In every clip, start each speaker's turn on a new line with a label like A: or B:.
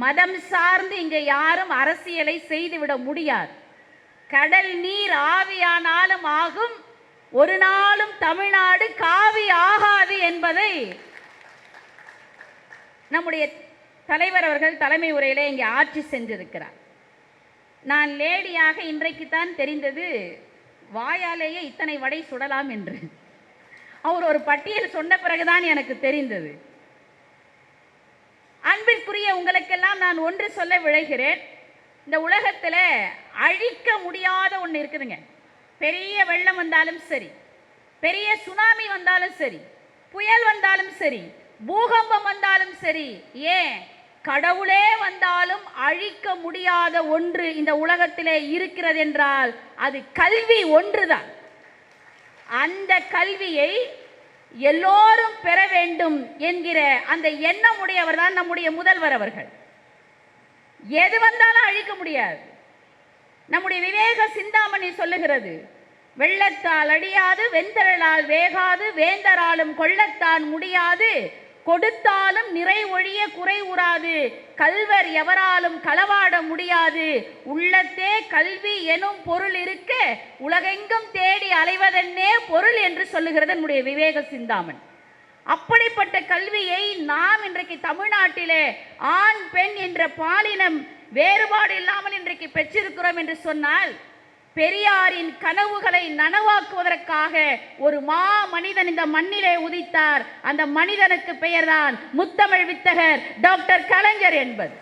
A: மதம் சார்ந்து இங்கே யாரும் அரசியலை செய்துவிட முடியாது. கடல் நீர் ஆவியானாலும் ஆகும் ஒரு நாளும் தமிழ்நாடு காவி ஆகாது என்பதை நம்முடைய தலைவர் அவர்கள் தலைமை உரையிலே இங்கே ஆட்சி சென்றிருக்கிறார். நான் லேடியாக இன்றைக்கு தான் தெரிந்தது வாயாலேயே இத்தனை வடை சுடலாம் என்று. அவர் ஒரு பட்டியல் சொன்ன பிறகுதான் எனக்கு தெரிந்தது. அன்பிற்குரிய உங்களுக்கெல்லாம் நான் ஒன்று சொல்ல விழைகிறேன். இந்த உலகத்தில் அழிக்க முடியாத ஒன்று இருக்குதுங்க. பெரிய வெள்ளம் வந்தாலும் சரி பெரிய சுனாமி வந்தாலும் சரி புயல் வந்தாலும் சரி பூகம்பம் வந்தாலும் சரி ஏன்? கடவுளே வந்தாலும் அழிக்க முடியாத ஒன்று இந்த உலகத்திலே இருக்கிறது என்றால் அது கல்வி ஒன்றுதான். அந்த கல்வியை எல்லோரும் பெற வேண்டும் என்கிற அந்த எண்ணம் உடையவர் தான் நம்முடைய முதல்வர் அவர்கள். எது வந்தாலும் அழிக்க முடியாது. நம்முடைய விவேக சிந்தாமணி சொல்லுகிறது வெள்ளத்தால் அடியாது வெந்தரலால் வேகாது வேந்தராலும் கொள்ளத்தான் முடியாது கொடுத்தாலும் நிறை ஒழிய குறை உறாது. கல்வர் எவராலும் களவாட முடியாது. உள்ளத்தே கல்வி எனும் பொருள் இருக்க உலகெங்கும் தேடி அலைவதென்னே பொருள் என்று சொல்லுகிறது நம்முடைய விவேக சிந்தாமன். அப்படிப்பட்ட கல்வியை நாம் இன்றைக்கு தமிழ்நாட்டிலே ஆண் பெண் என்ற பாலினம் வேறுபாடு இல்லாமல் இன்றைக்கு பெற்றிருக்கிறோம் என்று சொன்னால் பெரியாரின் கனவுகளை நனவாக்குவதற்காக ஒரு மா மனிதன் இந்த மண்ணிலே உதித்தார். அந்த மனிதனுக்கு பெயர்தான் முத்தமிழ் வித்தகர் டாக்டர் கலைஞர் என்பது.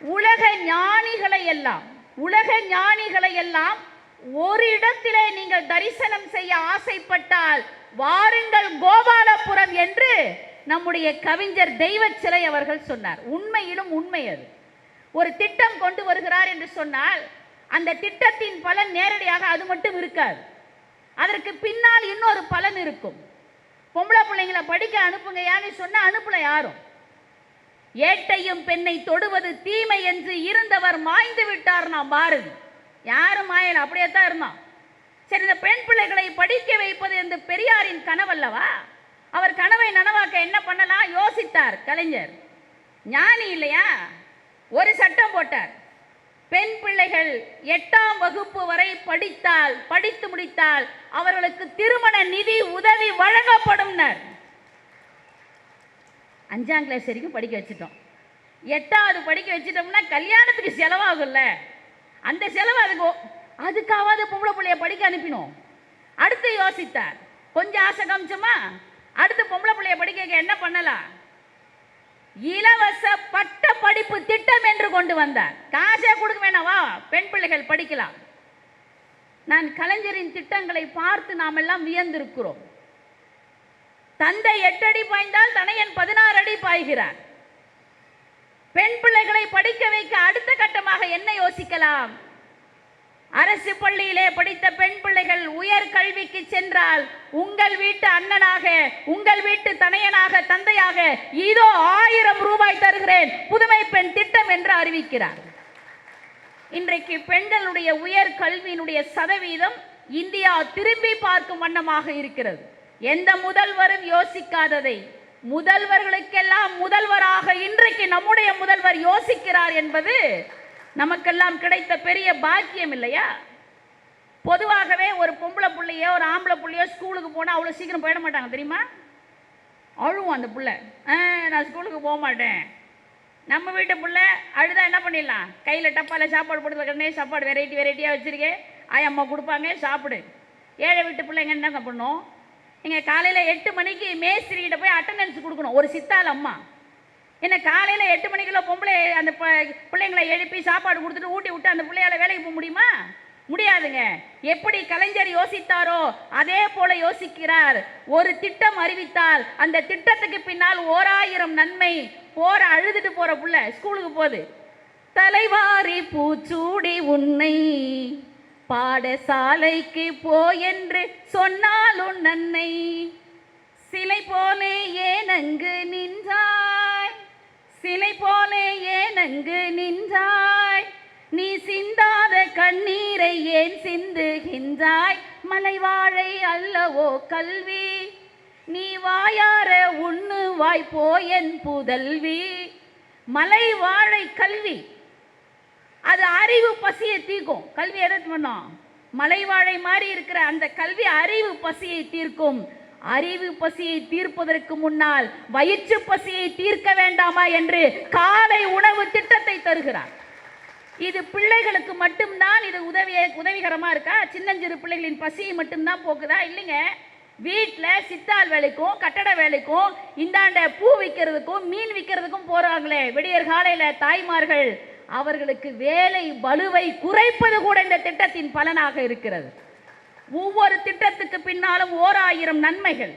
A: உலக ஞானிகளை எல்லாம் உலக ஞானிகளை எல்லாம் ஒரு இடத்திலே நீங்கள் தரிசனம் செய்ய ஆசைப்பட்டால் வாருங்கள் கோபாலபுரம் என்று நம்முடைய கவிஞர் தெய்வ சிலை அவர்கள் சொன்னார். உண்மையிலும் உண்மை அது. ஒரு திட்டம் கொண்டு வருகிறார் என்று சொன்னால் அந்த திட்டத்தின் பலன் நேரடியாக அது மட்டும் இருக்காது. அதற்கு பின்னால் இன்னொரு பலன் இருக்கும். பொம்பளை பிள்ளைங்களை படிக்க அனுப்புங்கயான்னு சொன்னால் அனுப்பல யாரும். ஏட்டையும் பெண்ணை தொடுவது தீமை என்று இருந்தவர் மாய்ந்து விட்டார் நாம் பாரதி. யாரும் மாயல அப்படியே தான் இருந்தான். சரி இந்த பெண் பிள்ளைகளை படிக்க வைப்பது என்று பெரியாரின் கனவல்லவா? அவர் கனவை நனவாக்க என்ன பண்ணலாம்? யோசித்தார் கலைஞர். ஞானி இல்லையா? ஒரு சட்டம் போட்டார். பெண் பிள்ளைகள் எட்டாம் வகுப்பு வரை படித்தால் படித்து முடித்தால் அவர்களுக்கு திருமண நிதி உதவி வழங்கப்படும் அஞ்சாம் கிளாஸ் வரைக்கும் படிக்க வச்சுட்டோம். எட்டாவது படிக்க வச்சுட்டோம்னா கல்யாணத்துக்கு செலவாகும்ல. அந்த செலவு அதுக்கு அதுக்காவது பொம்பளை பிள்ளைய படிக்க அனுப்பினோம். அடுத்து யோசித்தார். கொஞ்சம் ஆசை காமிச்சோமா? அடுத்து பொம்பளை பிள்ளைய படிக்க என்ன பண்ணலாம்? இலவச பட்ட படிப்பு திட்டம் என்று கொண்டு வந்தார் காசே கொடுக்க வேணாவா பெண் பிள்ளைகள் படிக்கலாம். நான் கலைஞரின் திட்டங்களை பார்த்து நாம் எல்லாம் வியந்திருக்கிறோம். தந்தை எட்டு அடி பாய்ந்தால் தனையன் பதினாறு அடி பாய்கிறார். பெண் பிள்ளைகளை படிக்க வைக்க அடுத்த கட்டமாக என்ன யோசிக்கலாம்? அரசு பள்ளியிலே படித்த பெண் பிள்ளைகள் உயர் கல்விக்கு சென்றால் உங்கள் வீட்டு அண்ணனாக உங்கள் வீட்டு தனையனாக தந்தையாக இதோ ஆயிரம் ரூபாய் தருகிறேன். புதுமை பெண் திட்டம் என்று அறிவிக்கிறார். இன்றைக்கு பெண்களுடைய உயர் கல்வியினுடைய சதவீதம் இந்தியா திரும்பி பார்க்கும் வண்ணமாக இருக்கிறது. எந்த முதல்வரும் யோசிக்காததை. முதல்வர்களுக்கெல்லாம் முதல்வராக இன்றைக்கு நம்முடைய முதல்வர் யோசிக்கிறார் என்பது நமக்கெல்லாம் கிடைத்த பெரிய பாக்கியம் இல்லையா? பொதுவாகவே ஒரு பொம்பளை பிள்ளையோ ஒரு ஆம்பளை பிள்ளையோ ஸ்கூலுக்கு போனால் அவ்வளோ சீக்கிரம் போயிட மாட்டாங்க தெரியுமா? அழுவும் அந்த பிள்ளை. "ஆ, நான் ஸ்கூலுக்கு போக மாட்டேன். நம்ம வீட்டு பிள்ளை அழுதா என்ன பண்ணிடலாம்? கையில் டப்பாவில் சாப்பாடு போட்டு வைக்கிறனே சாப்பாடு வெரைட்டி வெரைட்டியாக வச்சுருக்கேன் ஆயம்மா கொடுப்பாங்க சாப்பிடு. ஏழை வீட்டு பிள்ளைங்க என்ன பண்ணும்? நீங்கள் காலையில் எட்டு மணிக்கு மேஸ்திரிகிட்ட போய் அட்டண்டன்ஸ் கொடுக்கணும் ஒரு சித்தாள் அம்மா. என்ன காலையில் எட்டு மணிக்குள்ள பொம்பளை அந்த ப- பிள்ளைங்களை எழுப்பி சாப்பாடு கொடுத்துட்டு ஊட்டி விட்டு அந்த பிள்ளையால வேலைக்கு போக முடியுமா? முடியாதுங்க. எப்படி கலைஞர் யோசித்தாரோ அதே போல யோசிக்கிறார். ஒரு திட்டம் அறிவித்தால் அந்த திட்டத்துக்கு பின்னால் ஓராயிரம் நன்மை போற அழுதுட்டு போற புள்ள ஸ்கூலுக்கு போகுது. தலைவாரி பூச்சூடி உன்னை பாடசாலைக்கு போ என்று சொன்னாலும் நன்னை சிலை போலே அங்கு நின்றா சிலை போலே ஏனங்கு நின்றாய்? நீ சிந்தாத கண்ணீரை ஏன் சிந்துகின்றாய்? மலைவாழை அல்லவோ கல்வி? நீ வாயார உண்ணு வாய்ப்போ என் புதல்வி. மலை வாழை கல்வி. அது அறிவு பசியை தீர்க்கும். கல்வி எதை பண்ணோம்? மலை வாழை மாதிரி இருக்கிற அந்த கல்வி அறிவு பசியை தீர்க்கும். அறிவு பசியை தீர்ப்பதற்கு முன்னால் வயிற்று பசியை தீர்க்க வேண்டாமா என்று காலை உணவு திட்டத்தை தருகிறார். இது பிள்ளைகளுக்கு மட்டும்தான் இது உதவிய உதவிகரமாக இருக்கா? சின்னஞ்சிறு பிள்ளைகளின் பசியை மட்டும்தான் போக்குதா? இல்லைங்க. வீட்டில் சித்தாள் வேலைக்கும் கட்டட வேலைக்கும் இந்தாண்ட பூ விற்கிறதுக்கும் மீன் விற்கிறதுக்கும் போகிறாங்களே விடியற் காலையில் தாய்மார்கள் அவர்களுக்கு வேலை வலுவை குறைப்பது கூட இந்த திட்டத்தின் பலனாக இருக்கிறது. ஒவ்வொரு திட்டத்துக்கு பின்னாலும் ஓர் ஆயிரம் நன்மைகள்.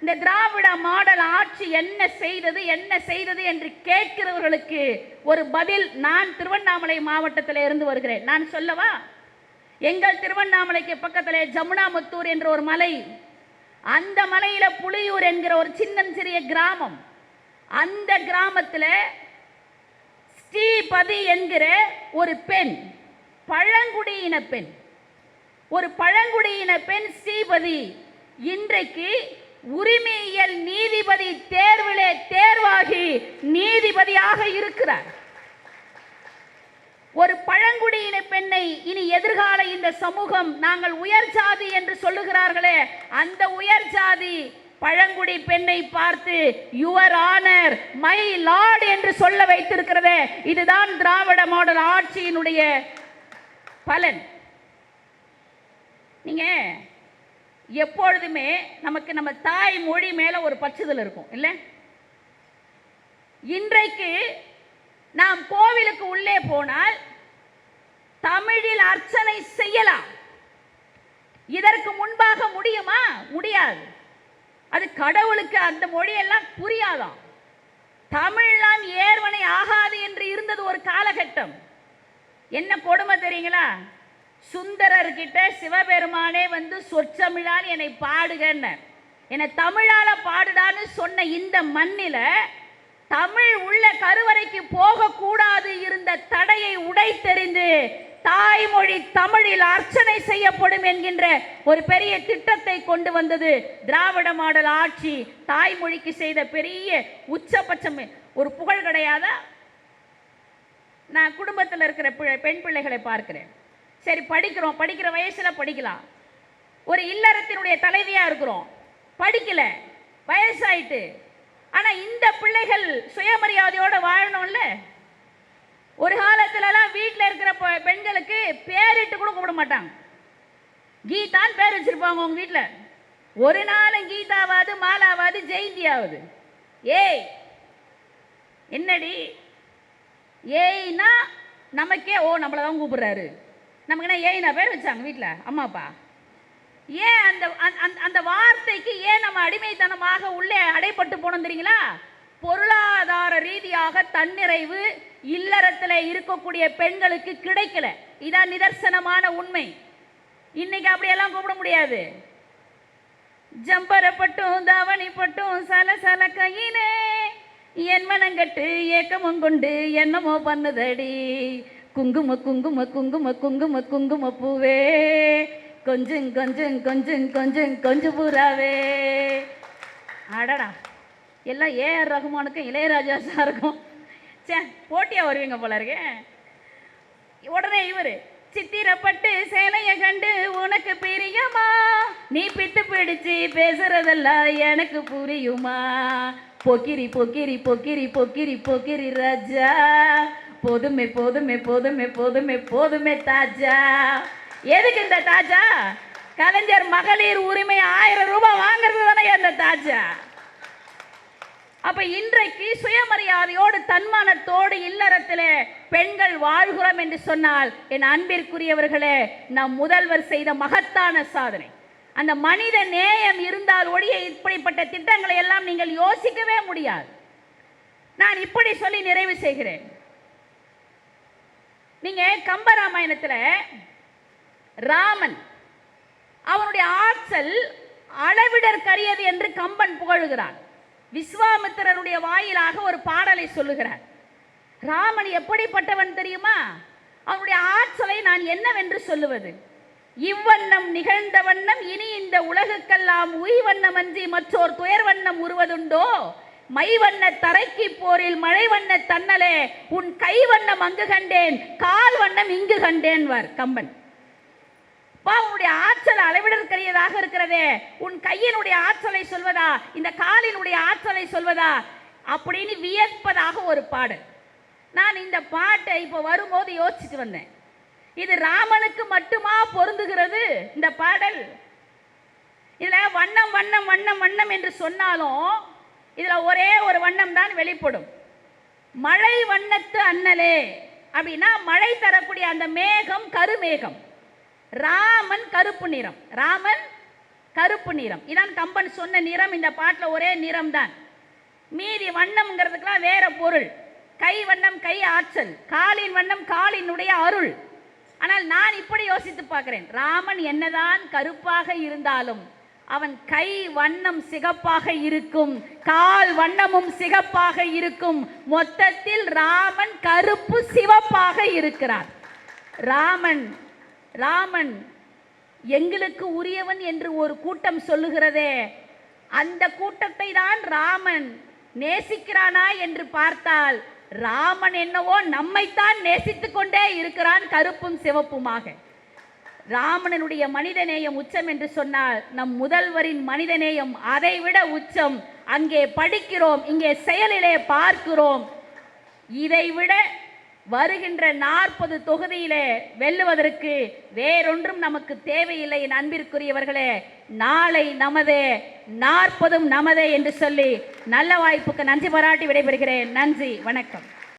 A: இந்த திராவிட மாடல் ஆட்சி என்ன செய்தது என்ன செய்தது என்று கேட்கிறவர்களுக்கு ஒரு பதில் நான் திருவண்ணாமலை மாவட்டத்தில் இருந்து வருகிறேன். நான் சொல்லவா? எங்கள் திருவண்ணாமலைக்கு பக்கத்தில் ஜமுனாமுத்தூர் என்ற ஒரு மலை. அந்த மலையில் புலியூர் என்கிற ஒரு சின்னஞ்சிறிய கிராமம். அந்த கிராமத்தில் ஸ்ரீபதி என்கிற ஒரு பெண் பழங்குடியின பெண் ஒரு பழங்குடியின பெண் ஸ்ரீபதி. இன்றைக்கு உரிமையியல் நீதிபதி தேர்விலே தேர்வாகி நீதிபதியாக இருக்கிறார். ஒரு பழங்குடியின பெண்ணை இனி எதிர்கால இந்த சமூகம் நாங்கள் உயர் ஜாதி என்று சொல்லுகிறார்களே அந்த உயர் ஜாதி பழங்குடி பெண்ணை பார்த்து யுவர் ஆனர் மை லார்ட் என்று சொல்ல வைத்திருக்கிறதே. இதுதான் திராவிட மாடல் ஆட்சியினுடைய பலன். நீங்கள் எப்பொழுதுமே நமக்கு நம்ம தாய் மொழி மேலே ஒரு பச்சுதல் இருக்கும் இல்லை? இன்றைக்கு நாம் கோவிலுக்கு உள்ளே போனால் தமிழில் அர்ச்சனை செய்யலாம். இதற்கு முன்பாக முடியுமா? முடியாது. அது கடவுளுக்கு அந்த மொழியெல்லாம் புரியாதாம். தமிழ்லாம் ஏர்வனை ஆகாது என்று இருந்தது ஒரு காலகட்டம். என்ன கொடுமை தெரியுங்களா? சுந்தரர்கிட்ட சிவபெருமானே வந்து சொற்சமிழால் என்னை பாடுகன்னு என்னை தமிழால பாடுடான்னு சொன்ன இந்த மண்ணில தமிழ் உள்ள கருவறைக்கு போகக்கூடாது இருந்த தடையை உடைத்தெறிந்து தாய்மொழி தமிழில் அர்ச்சனை செய்யப்படும் என்கின்ற ஒரு பெரிய திட்டத்தை கொண்டு வந்தது திராவிட மாடல் ஆட்சி. தாய்மொழிக்கு செய்த பெரிய உச்சபட்சம். ஒரு புகழ் கிடையாதா? நான் குடும்பத்தில் இருக்கிற பெண் பிள்ளைகளை பார்க்கிறேன். சரி படிக்கிறோம். படிக்கிற வயசில் படிக்கலாம். ஒரு இல்லறத்தினுடைய தலைவியாக இருக்கிறோம். படிக்கல. வயசாயிட்டு. ஆனால் இந்த பிள்ளைகள் சுயமரியாதையோடு வாழணும்ல? ஒரு காலத்துலலாம் வீட்டில் இருக்கிற பெண்களுக்கு பேரிட்டு கூட கூப்பிட மாட்டாங்க. கீதான்னு பேர் வச்சிருப்பாங்க உங்கள் வீட்டில் ஒரு நாளும் கீதாவாது மாலாவாது ஜெயந்தியாவது. ஏய் என்னடி? ஏய்னா நமக்கே ஓ நம்மளை தான் கூப்பிடுறாரு. நமக்கு என்ன ஏய்னா பேர் வச்சாங்க வீட்டில் அம்மா அப்பா ஏன் அந்த அந்த- அந்த- அந்த வார்த்தைக்கு ஏன் நம்ம அடிமைத்தனமாக உள்ளே அடைப்பட்டு போனோம் தெரியுங்களா? பொருளாதார ரீதியாக தன்னிறைவு இல்லறத்தில் இருக்கக்கூடிய பெண்களுக்கு கிடைக்கல. இதான் நிதர்சனமான உண்மை. இன்னைக்கு அப்படியெல்லாம் கூப்பிட முடியாது. ஜம்பரை பட்டும் தாவணி பட்டும் சல சல கையினே என் மனங்கட்டு ஏக்கமும் கொண்டு என்னமோ பண்ணுதடி. குங்கும குங்கும குங்கும குங்கும குங்கும பூவே கொஞ்சம் கொஞ்சம் கொஞ்சம் கொஞ்சம் கொஞ்சம் பூராவே. அடடா. எல்லாம் ஏஆர் ரகுமானுக்கும் இளையராஜா சாருக்கும். சே போட்டியா வருவீங்க போல இருக்கே. உடனே இவரு சித்திரப்பட்டு சேலைய கண்டு உனக்கு பிரியுமா? நீ பித்து பிடிச்சு பேசுறதெல்லாம் எனக்கு புரியுமா? பொக்கிரி பொக்கிரி பொக்கிரி பொக்கிரி பொக்கிரி ராஜா. போதுமே போதுமே போதுமே போதுமே போதுமே தாஜா. எதுக்கு இந்த தாஜா? கலைஞர் மகளிர் உரிமை ஆயிரம் ரூபாய் வாங்குறது தானே அந்த தாஜா? அப்ப இன்றைக்கு சுயமரியாதையோடு தன்மானத்தோடு இல்லறத்தில் பெண்கள் வாழ்கிறோம் என்று சொன்னால் என் அன்பிற்குரியவர்களே நம் முதல்வர் செய்த மகத்தான சாதனை. அந்த மனித நேயம் இருந்தால் ஒழிய இப்படிப்பட்ட திட்டங்களை எல்லாம் நீங்கள் யோசிக்கவே முடியாது. நான் இப்படி சொல்லி நிறைவு செய்கிறேன். நீங்க கம்பராமாயணத்துல ராமன் அவனுடைய ஆற்றல் அளவிடற்கரியது என்று கம்பன் புகழுகிறான். விஸ்வாமித்திரனுடைய வாயிலாக ஒரு பாடலை சொல்லுகிறார். ராமன் எப்படிப்பட்டவன் தெரியுமா? அவனுடைய ஆற்றலை நான் என்னவென்று சொல்லுவது? இவ்வண்ணம் நிகழ்ந்த வண்ணம் இனி இந்த உலகுக்கெல்லாம் உய்வண்ணமன்றி மற்றோர் துயர் வண்ணம் உருவதுண்டோ? மை வண்ண தரைக்கு போரில் மழை வண்ண தன்னலே உன் கை வண்ணம் அங்கு கண்டேன் கால் வண்ணம் இங்கு கண்டேன் வர் கம்பன். பா உன்னுடைய ஆற்றல் அளவிடற்கரியதாக இருக்கிறதே. உன் கையினுடைய ஆற்றலை சொல்வதா? இந்த காலினுடைய ஆற்றலை சொல்வதா? அப்படின்னு வியப்பதாக ஒரு பாடல். நான் இந்த பாட்டை இப்போ வரும்போது யோசிச்சுட்டு வந்தேன். இது ராமனுக்கு மட்டுமா பொருந்துகிறது இந்த பாடல்? இதில் வண்ணம் வண்ணம் வண்ணம் வண்ணம் என்று சொன்னாலும் இதில் ஒரே ஒரு வண்ணம் தான் வெளிப்படும். மழை வண்ணத்து அண்ணலே. அப்படின்னா மழை தரக்கூடிய அந்த மேகம் கருமேகம். ராமன் கருப்பு நிறம். ராமன் கருப்பு நிறம். இதான் கம்பன் சொன்ன நிறம். இந்த பாட்டில் ஒரே நிறம் தான். மீதி வண்ணம்ங்கிறதுக்கெல்லாம் வேற பொருள். கை வண்ணம் கை ஆற்றல். காலின் வண்ணம் காலினுடைய அருள். ஆனால் நான் இப்படி யோசித்து பார்க்கிறேன். ராமன் என்னதான் கருப்பாக இருந்தாலும் அவன் கை வண்ணம் சிகப்பாக இருக்கும் கால் வண்ணமும் சிகப்பாக இருக்கும். மொத்தத்தில் ராமன் கருப்பு சிவப்பாக இருக்கிறார். ராமன் ராமன் எங்களுக்கு உரியவன் என்று ஒரு கூட்டம் சொல்லுகிறதே. அந்த கூட்டத்தை தான் ராமன் நேசிக்கிறானா என்று பார்த்தால் ராமன் என்னவோ நம்மைத்தான் நேசித்துக்கொண்டே இருக்கிறான் கருப்பும் சிவப்புமாக. ராமணனுடைய மனிதநேயம் உச்சம் என்று சொன்னால் நம் முதல்வரின் மனிதநேயம் அதைவிட உச்சம். அங்கே படிக்கிறோம் இங்கே செயலிலே பார்க்கிறோம். இதைவிட வருகின்ற நாற்பது தொகுதியிலே வெல்லுவதற்கு வேறொன்றும் நமக்கு தேவையில்லை என் அன்பிற்குரியவர்களே. நாளை நமதே நாற்பதும் நமதே என்று சொல்லி நல்ல வாய்ப்புக்கு நன்றி பாராட்டி விடைபெறுகிறேன். நன்றி வணக்கம்.